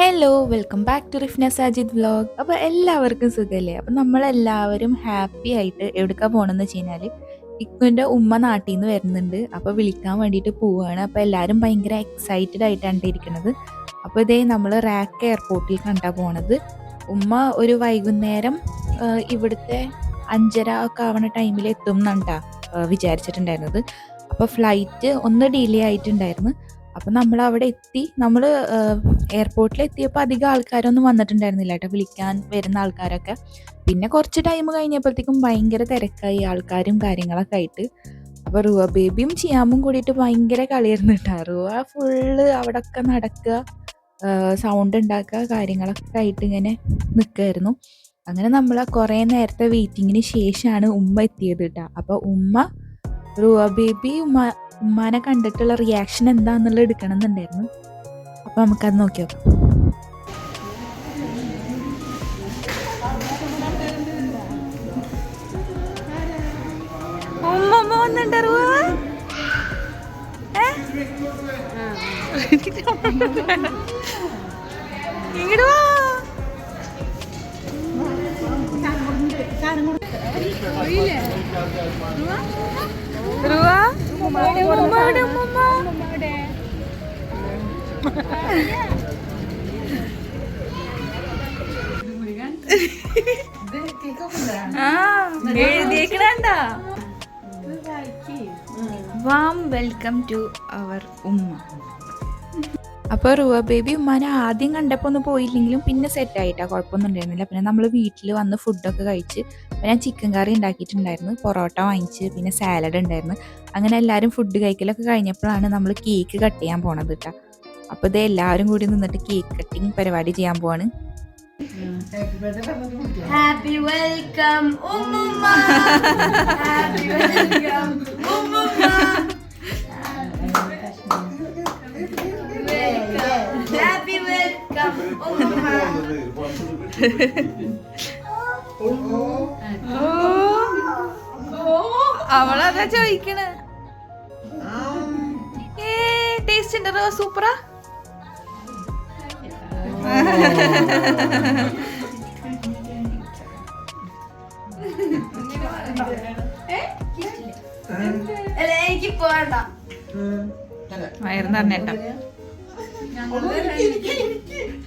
Hello welcome back to Rifna Sajid vlog അപ്പോൾ എല്ലാവർക്കും സുഖമല്ലേ അപ്പോൾ നമ്മളെല്ലാവരും ഹാപ്പി ആയിട്ട് എവിടേക്കാ പോകണമെന്ന് വെച്ച് കഴിഞ്ഞാൽ ഉമ്മ നാട്ടിൽ നിന്ന് വരുന്നുണ്ട്. അപ്പോൾ വിളിക്കാൻ വേണ്ടിയിട്ട് പോവുകയാണ് അപ്പോൾ എല്ലാവരും ഭയങ്കര എക്സൈറ്റഡ് ആയിട്ടാണ് ഇരിക്കുന്നത് അപ്പോൾ ഇതേ നമ്മൾ റാക്ക് എയർപോർട്ടിൽ കണ്ടാ പോണത്. ഉമ്മ ഒരു വൈകുന്നേരം ഇവിടുത്തെ അഞ്ചര ഒക്കെ ആവണ ടൈമിൽ എത്തും എന്നാണ്ടാ വിചാരിച്ചിട്ടുണ്ടായിരുന്നത്. അപ്പോൾ ഫ്ലൈറ്റ് ഒന്ന് ഡിലേ ആയിട്ടുണ്ടായിരുന്നു. അപ്പോൾ നമ്മൾ അവിടെ എത്തി. നമ്മൾ എയർപോർട്ടിൽ എത്തിയപ്പോൾ അധികം ആൾക്കാരൊന്നും വന്നിട്ടുണ്ടായിരുന്നില്ല കേട്ടോ. വിളിക്കാൻ വരുന്ന ആൾക്കാരൊക്കെ. പിന്നെ കുറച്ച് ടൈം കഴിഞ്ഞപ്പോഴത്തേക്കും ഭയങ്കര തിരക്കായി. ആൾക്കാരും കാര്യങ്ങളൊക്കെ ആയിട്ട്. അപ്പോൾ റുവ ബേബിയും ചിയാമും കൂടിയിട്ട് ഭയങ്കര കളിയായിരുന്നു കേട്ടോ. റുവ ഫുള്ള് അവിടെ ഒക്കെ നടക്കുക സൗണ്ട് ഉണ്ടാക്കുക കാര്യങ്ങളൊക്കെ ആയിട്ട് ഇങ്ങനെ നിൽക്കുമായിരുന്നു അങ്ങനെ നമ്മൾ കുറേ നേരത്തെ വെയിറ്റിങ്ങിന് ശേഷമാണ് ഉമ്മ എത്തിയത് കേട്ടോ. അപ്പോൾ ഉമ്മ റുവ ബേബി ഉമ്മ ഉമ്മാനെ കണ്ടിട്ടുള്ള റിയാക്ഷൻ എന്താന്നുള്ളത് എടുക്കണം എന്നുണ്ടായിരുന്നു അപ്പോൾ നമുക്കത് നോക്കി നോക്കാം. ഇങ്ങോട്ട് വാ. റുവ ഉമ്മയുടെ ഉമ്മ എഴുതിയേക്കണണ്ട? Warm welcome to our umma. അപ്പോൾ റുവ ബേബി ഉമ്മാനെ ആദ്യം കണ്ടപ്പോൾ ഒന്നും പോയില്ലെങ്കിലും പിന്നെ സെറ്റ് ആയിട്ടാ. കുഴപ്പമൊന്നും ഉണ്ടായിരുന്നില്ല പിന്നെ നമ്മൾ വീട്ടിൽ വന്ന് ഫുഡൊക്കെ കഴിച്ച് ഞാൻ ചിക്കൻ കറി ഉണ്ടാക്കിയിട്ടുണ്ടായിരുന്നു. പൊറോട്ട വാങ്ങിച്ച് പിന്നെ സാലഡ് ഉണ്ടായിരുന്നു. അങ്ങനെ എല്ലാവരും ഫുഡ് കഴിക്കലൊക്കെ കഴിഞ്ഞപ്പോഴാണ് നമ്മൾ കേക്ക് കട്ട് ചെയ്യാൻ പോണത് കേട്ടോ അപ്പോൾ ഇത് എല്ലാവരും കൂടി നിന്നിട്ട് കേക്ക് കട്ടിങ് പരിപാടി ചെയ്യാൻ പോവാണ്. ഹാപ്പി വെൽക്കം Happy അവളതാ ചോദിക്കണ. ഏ ടേസ്റ്റ് ഉണ്ടോ സൂപ്പറാ എനിക്ക് പോണ്ട വയറ് നിറഞ്ഞേട്ടാ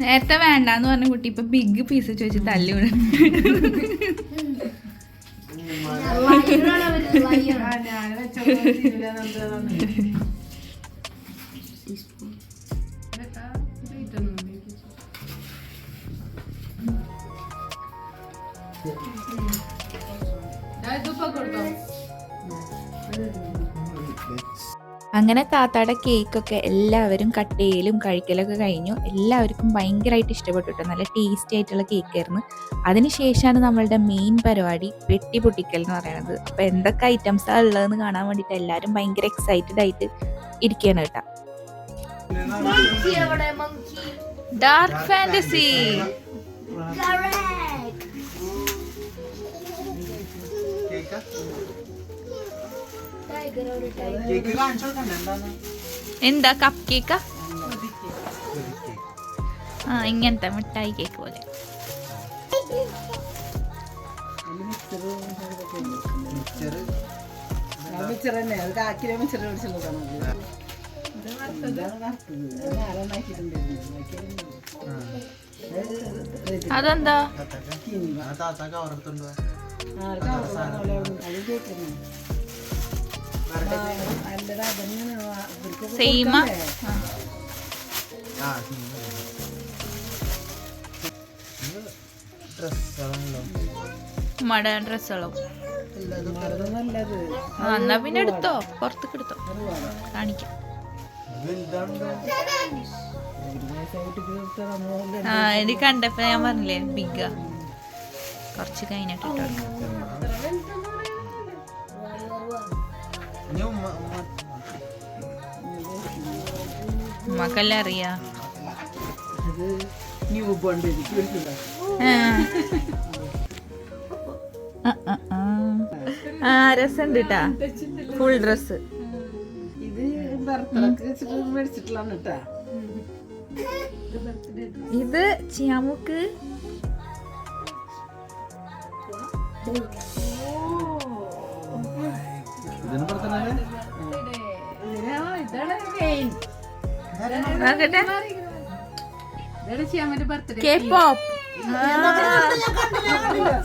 നേരത്തെ വേണ്ടെന്ന് പറഞ്ഞ കുട്ടി ഇപ്പൊ ബിഗ് പീസ് ചോദിച്ച് തല്ലി വിടും. അങ്ങനെ താത്താടെ കേക്കൊക്കെ എല്ലാവരും കട്ട് ചെയ്യലും കഴിക്കലൊക്കെ കഴിഞ്ഞു. എല്ലാവർക്കും ഭയങ്കരമായിട്ട് ഇഷ്ടപ്പെട്ടു കേട്ടോ നല്ല ടേസ്റ്റി ആയിട്ടുള്ള കേക്കായിരുന്നു. അതിനുശേഷമാണ് നമ്മളുടെ മെയിൻ പരിപാടി വെട്ടി പൊട്ടിക്കൽ എന്ന് പറയുന്നത് അപ്പോൾ എന്തൊക്കെ ഐറ്റംസാണ് ഉള്ളതെന്ന് കാണാൻ വേണ്ടിയിട്ട് എല്ലാവരും ഭയങ്കര എക്സൈറ്റഡ് ആയിട്ട് ഇരിക്കുകയാണ് കേട്ടോ? Dark Fantasy. കേക്ക്? എന്താ കപ്പ് കേക്കാ ആ ഇങ്ങനത്തെ മിഠായി കേക്ക് പോലെ. അതെന്താ? സെയിമ മട ഡ്രസ്സുകളും എന്നാ പിന്നെ എടുത്തോ പുറത്തേക്ക് എടുത്തോ കാണിക്കാം ആ എനിക്ക് കണ്ടപ്പോ ഞാൻ പറഞ്ഞില്ലേ ബിഗ കുറച്ച് കഴിഞ്ഞിട്ട് ഇട്ടോ ഉമ്മക്കെല്ലാം അറിയാ? ആ. രസമുണ്ട് കേട്ടാ ഫുൾ ഡ്രസ് ഇത് മേടിച്ചിട്ടുള്ളതാണ് കേട്ടാ ഇത് ചിയാമുക്ക്. നോക്കട്ടെ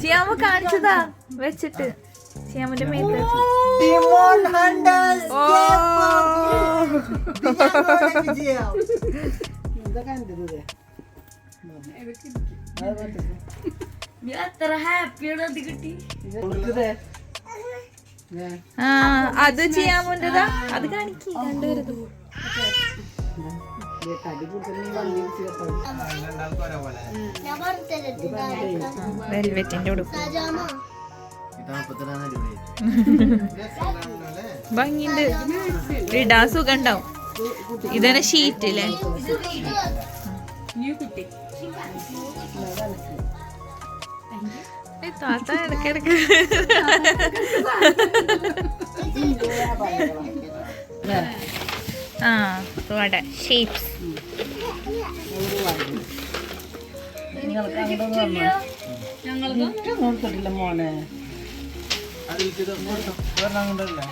ചിയാമു കാണിച്ചതാ. വെച്ചിട്ട്. ചിയാമുന്റെ മേത്ത് വെച്ചിട്ട്. ഓ. അത് എന്റെ ഇത് വെൽവെറ്റിന്റെ ഉടുപ്പ്. ഭംഗിണ്ട് ഇടാൻ സുഖം ഉണ്ടാവും ഇതന്നെ ഷീറ്റ് അല്ലേ താത്ത ഇടക്കിടക്ക് ആ വട ഷേപ്സ് നോക്കിട്ടില്ല മോനെ. അതിലേക്ക് ഇത് കൊടുത്തോ ഒരെണ്ണം കൊണ്ടല്ലേ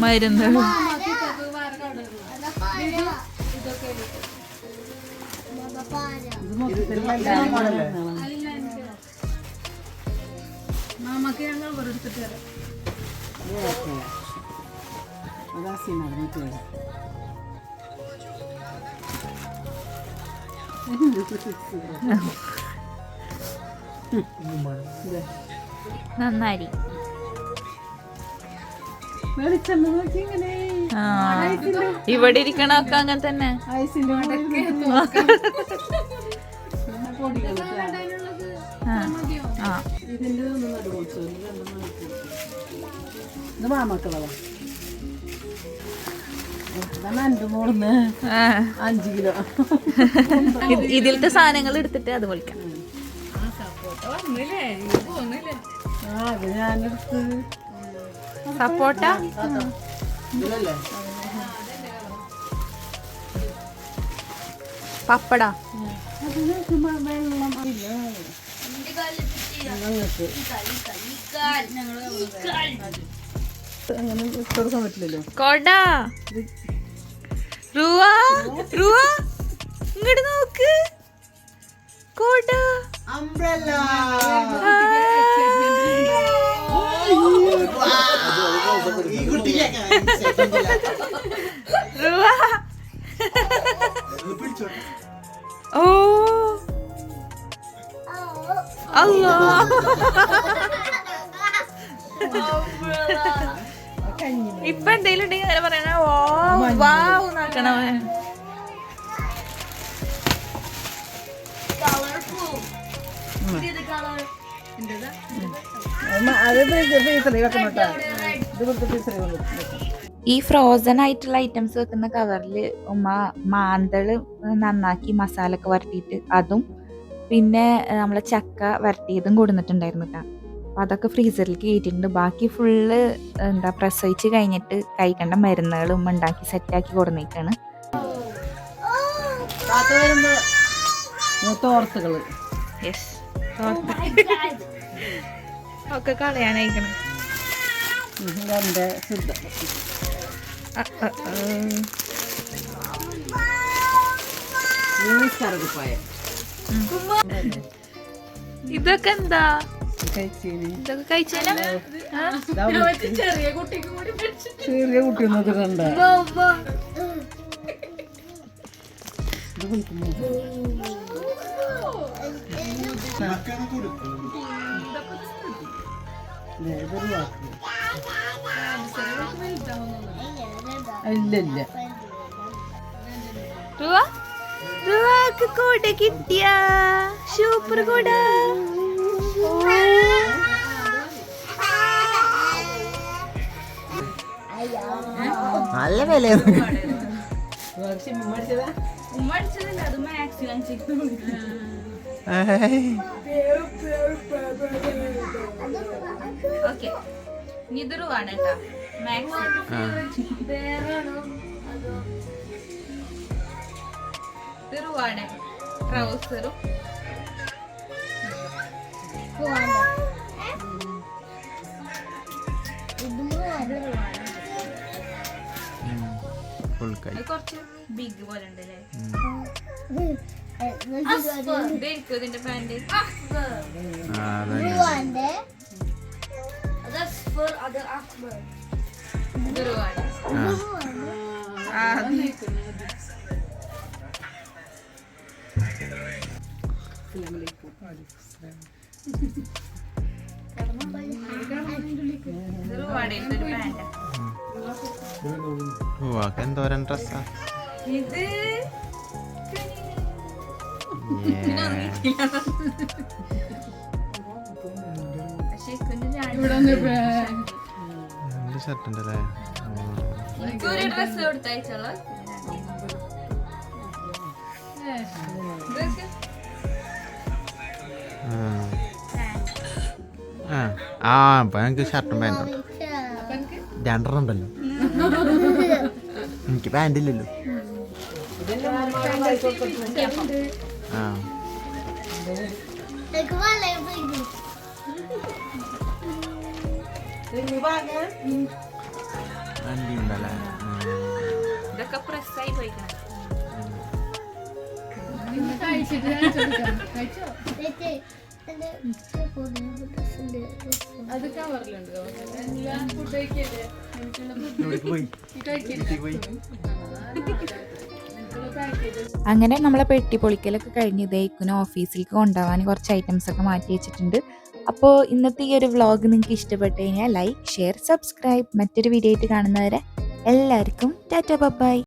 മരുന്ന് ഇത് മൊത്തത്തിൽ വലുതാണല്ലേ അതാ സീനാണ് നന്നായി. ഇവിടെ ഇരിക്കണൊക്കെ അങ്ങനെ തന്നെ. ഇതിന്റെ ഒന്ന് അഞ്ച് കിലോ. ഇത് ഇതിലത്തെ സാധനങ്ങൾ എടുത്തിട്ട് അത് വിളിക്കാം. സപ്പോട്ട പപ്പട. അങ്ങനെ ഇട്ടുകൊടുക്കാൻ പറ്റില്ലല്ലോ കൊട ഇങ്ങോട്ട് നോക്ക്. കൊട അംബ്രല്ല. ഈ കുട്ടിക്ക് ഈ ഫ്രോസൺ ആയിട്ടുള്ള ഐറ്റംസ് വെക്കുന്ന കവറിൽ ഉമ്മ മാന്തൾ നന്നാക്കി മസാല ഒക്കെ വരട്ടിയിട്ട് അതും പിന്നെ നമ്മളെ ചക്ക വരട്ടിയതും കൊടുത്തിട്ടുണ്ടായിരുന്നു കേട്ടോ അപ്പൊ അതൊക്കെ ഫ്രീസറിൽ കയറ്റിയിട്ടുണ്ട് ബാക്കി ഫുള്ള് എന്താ പ്രസവിച്ച് കഴിഞ്ഞിട്ട് കഴിക്കേണ്ട മരുന്നുകൾ ഉമ്മ ഉണ്ടാക്കി സെറ്റാക്കി കൊടുന്നേക്കാണ്. തോർത്തുകൾ. യെസ് ഒക്കെ കളയാനായിക്കണം ഇതെന്റെ ശുദ്ധ ഇതൊക്കെ എന്താ ചെറിയ കുട്ടി ഒന്നും കണ്ട ഇല്ല ഇല്ല റുവാക്ക് കൂടെ കിട്ടിയ സൂപ്പർ കൂട നല്ല വില ഉമ്മ അടിച്ചതല്ല അത് മാക്സിമം ഓക്കെ. ഇത് റുവാണ് കേട്ടോ. മാക്സ്. ഇത് റുവാണ് ട്രൗസറും. കുറച്ച് ബിഗ് പോലെ ഉണ്ട് അല്ലേ എന്തോരം ഡ്രസ്സാ ഇത് ആ എനിക്ക് ഷർട്ടും പാന്റും രണ്ടെണ്ണം ഉണ്ടല്ലോ എനിക്ക് പാന്റില്ലല്ലോ വണ്ടി ഉണ്ടല്ലേ ഇതൊക്കെ പ്രസ്സായി പോയിക്കണം. അത് കവറിലുണ്ട് പോയി പോയി. അങ്ങനെ നമ്മളെ പെട്ടി പൊളിക്കലൊക്കെ കഴിഞ്ഞ് ഇതേക്കുന് ഓഫീസിലേക്ക് കൊണ്ടുപോകാൻ കുറച്ച് ഐറ്റംസ് ഒക്കെ മാറ്റി വെച്ചിട്ടുണ്ട്. അപ്പോൾ ഇന്നത്തെ ഈ ഒരു വ്ളോഗ് നിങ്ങൾക്ക് ഇഷ്ടപ്പെട്ടു കഴിഞ്ഞാൽ ലൈക്ക് ഷെയർ സബ്സ്ക്രൈബ് മറ്റൊരു വീഡിയോ ആയിട്ട് കാണുന്നവരെ എല്ലാവർക്കും ടാറ്റ ബൈ